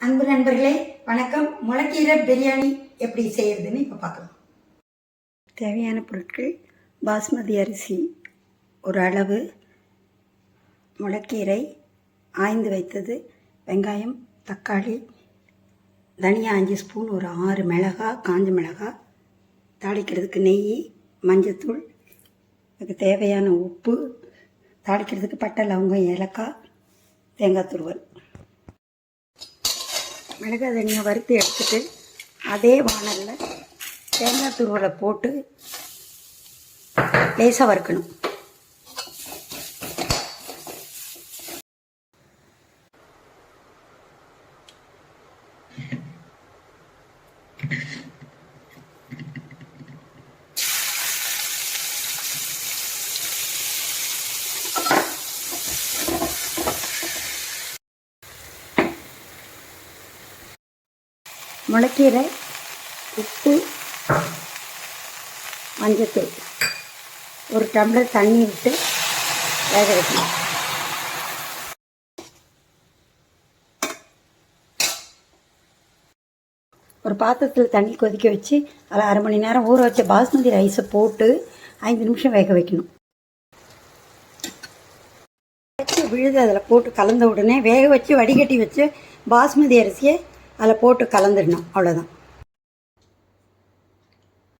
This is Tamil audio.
அன்பு நண்பர்களே வணக்கம். முளைக்கீரை பிரியாணி எப்படி செய்யறதுன்னு இப்போ பார்க்கலாம். தேவையான பொருட்கள் பாஸ்மதி அரிசி ஒரு அளவு முளைக்கீரை ஆய்ந்து வைத்தது வெங்காயம் தக்காளி தனியா அஞ்சு ஸ்பூன் ஒரு ஆறு மிளகாய் காஞ்ச மிளகாய் தாளிக்கிறதுக்கு நெய் மஞ்சத்தூள் அதுக்கு தேவையான உப்பு தாளிக்கிறதுக்கு பட்டை லவங்கம் ஏலக்காய் தேங்காய் துருவல். மிளகாய் தனியாக வறுத்து எடுத்துட்டு அதே வானலில் தேங்காய் துருவலை போட்டு லேசாக வறுக்கணும். முளைக்கீரை உப்பு மஞ்சத்தூள். ஒரு டம்ளர் தண்ணி விட்டு வேக வைக்கணும். ஒரு பாத்திரத்தில் தண்ணி கொதிக்க வச்சு அதில் அரை மணி நேரம் ஊற வச்ச பாஸ்மதி ரைஸை போட்டு ஐந்து நிமிஷம் வேக வைக்கணும். வச்சு விழுது அதில் போட்டு கலந்த உடனே வேக வச்சு வடிகட்டி வச்சு பாஸ்மதி அரிசியை அதில் போட்டு கலந்துடணும் அவ்வளோதான்